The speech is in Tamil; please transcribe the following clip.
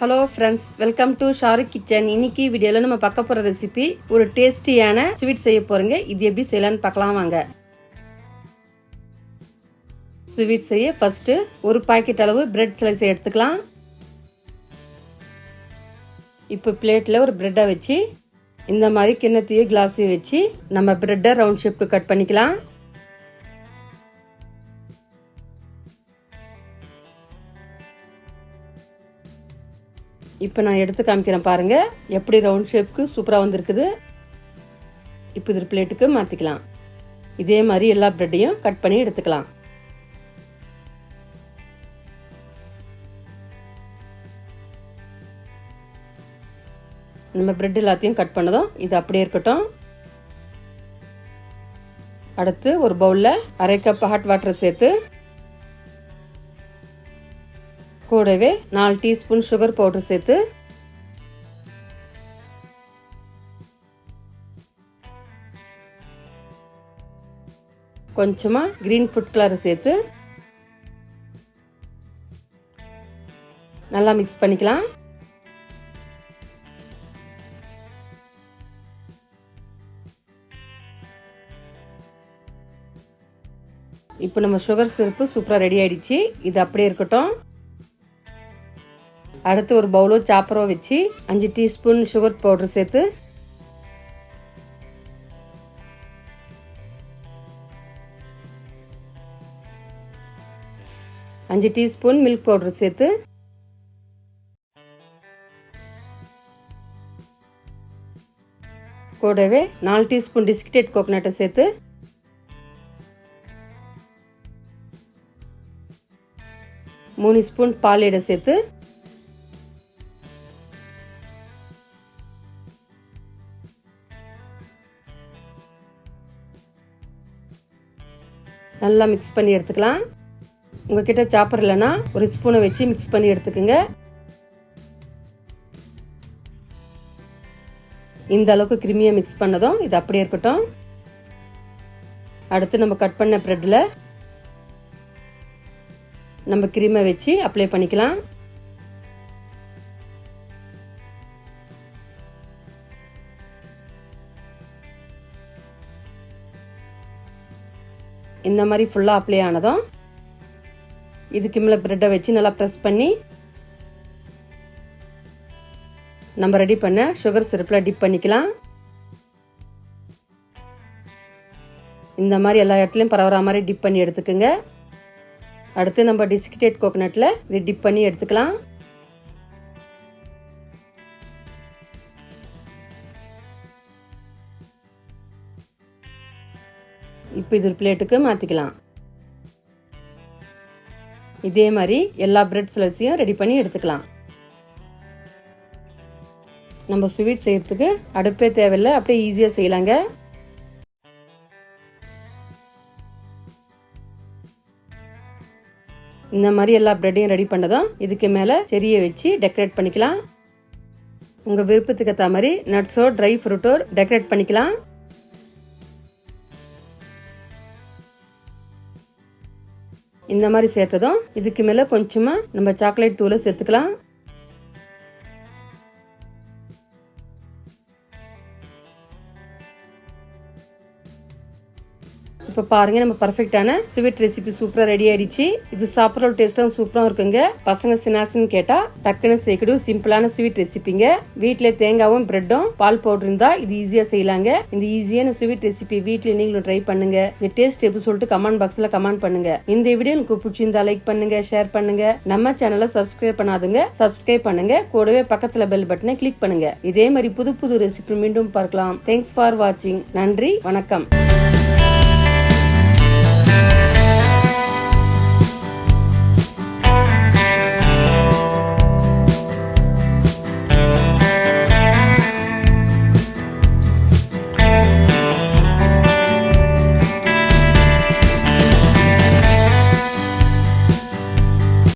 Hello friends welcome to Shahrukh kitchen இன்னைக்கு வீடியோவில் நம்ம பார்க்க போகிற ரெசிபி ஒரு டேஸ்டியான ஸ்வீட் செய்ய போகிறோங்க இது எப்படி செய்யலான்னு பார்க்கலாம் வாங்க. ஸ்வீட் செய்ய ஃபஸ்ட்டு ஒரு பாக்கெட் அளவு பிரெட் ஸ்லைஸ் எடுத்துக்கலாம். இப்போ பிளேட்டில் ஒரு பிரெட்டை வச்சு இந்த மாதிரி கிண்ணத்தையும் கிளாஸையும் வச்சு நம்ம பிரெட்டை ரவுண்ட் ஷேப்க்கு கட் பண்ணிக்கலாம். இப்போ நான் எடுத்து காமிக்கிறேன் பாருங்கள் எப்படி ரவுண்ட் ஷேப்க்கு சூப்பராக வந்திருக்குது. இப்போ இது பிளேட்டுக்கு மாற்றிக்கலாம் இதே மாதிரி எல்லா ப்ரெட்டையும் கட் பண்ணி எடுத்துக்கலாம். நம்ம பிரெட் எல்லாத்தையும் கட் பண்ணதும் இது அப்படியே இருக்கட்டும். அடுத்து ஒரு பவுலில் அரை கப் ஹாட் வாட்டர் சேர்த்து கூடவே நாலு டீஸ்பூன் சுகர் பவுடர் சேர்த்து கொஞ்சமாக க்ரீன் ஃபுட் கலர் சேர்த்து நல்லா மிக்ஸ் பண்ணிக்கலாம். இப்போ நம்ம சுகர் சிரப்பு சூப்பராக ரெடி ஆயிடுச்சு. இது அப்படியே இருக்கட்டும். அடுத்து ஒரு பவுலோ சாப்பரோ வச்சு அஞ்சு டீஸ்பூன் சுகர் பவுடர் சேர்த்து அஞ்சு டீஸ்பூன் மில்க் பவுடர் சேர்த்து கூடவே நாலு டீஸ்பூன் டிஸ்கிட்டேட் கோகனட்டை சேர்த்து மூணு ஸ்பூன் பால் சேர்த்து நல்லா மிக்ஸ் பண்ணி எடுத்துக்கலாம். உங்ககிட்ட சாப்பர் இல்லைன்னா ஒரு ஸ்பூனை வச்சு மிக்ஸ் பண்ணி எடுத்துக்கோங்க. இந்த அளவுக்கு கிருமியை மிக்ஸ் பண்ணதும் இது அப்படியே இருக்கட்டும். அடுத்து நம்ம கட் பண்ண ப்ரெட்டில் நம்ம கிரீமை வச்சு அப்ளை பண்ணிக்கலாம். இந்த மாதிரி ஃபுல்லாக அப்ளை ஆனதும் இதுக்கு மேலே ப்ரெட்டை வச்சு நல்லா ப்ரெஸ் பண்ணி நம்ம ரெடி பண்ண சுகர் சிரப்பில் டிப் பண்ணிக்கலாம். இந்த மாதிரி எல்லா இடத்துலையும் பரவுற மாதிரி டிப் பண்ணி எடுத்துக்கோங்க. அடுத்து நம்ம டிஸ்கிட்டேட் கோகனட்டில் இது டிப் பண்ணி எடுத்துக்கலாம். இப்போ இது ஒரு பிளேட்டுக்கு மாற்றிக்கலாம் இதே மாதிரி எல்லா பிரெட் ஸ்லைஸையும் ரெடி பண்ணி எடுத்துக்கலாம். நம்ம ஸ்வீட் செய்யறதுக்கு அடுப்பே தேவையில்லை அப்படியே ஈஸியாக செய்யலாங்க. இந்த மாதிரி எல்லா பிரெட்டையும் ரெடி பண்ணதும் இதுக்கு மேலே செரியை வச்சு டெக்கரேட் பண்ணிக்கலாம். உங்கள் விருப்பத்துக்கு ஏற்ற மாதிரி நட்ஸோ ட்ரை ஃப்ரூட்டோ டெக்கரேட் பண்ணிக்கலாம். இந்த மாதிரி சேர்த்ததும் இதுக்கு மேலே கொஞ்சமாக நம்ம சாக்லேட் தூளை சேர்த்துக்கலாம். இப்போ பாருங்க நம்ம பர்ஃபெக்டான ஸ்வீட் ரெசிபி சூப்பராக ரெடி ஆயிடுச்சு. இது சாப்பிட்ற டேஸ்ட்டும் சூப்பராக இருக்குங்க. பசங்க சினாசுன்னு கேட்டால் டக்குன்னு சேர்க்கடும் சிம்பிளான ஸ்வீட் ரெசிபிங்க வீட்டில் தேங்காவும் பிரெட்டும் பால் பவுடர் இருந்தால் இது ஈஸியாக செய்யலாங்க. இந்த ஈஸியான ஸ்வீட் ரெசிபி வீட்டில் நீங்களும் ட்ரை பண்ணுங்க. இந்த டேஸ்ட் எப்படி சொல்லிட்டு கமெண்ட் பாக்ஸில் கமெண்ட் பண்ணுங்க. இந்த வீடியோ உங்களுக்கு பிடிச்சிருந்தா லைக் பண்ணுங்க ஷேர் பண்ணுங்க. நம்ம சேனலை சப்ஸ்கிரைப் பண்ணாதுங்க. சப்ஸ்கிரைப் பண்ணுங்க. கூடவே பக்கத்தில் பெல் பட்டனை கிளிக் பண்ணுங்க. இதே மாதிரி புது புது ரெசிபி மீண்டும் பார்க்கலாம். தேங்க்ஸ் ஃபார் வாட்சிங் நன்றி வணக்கம்.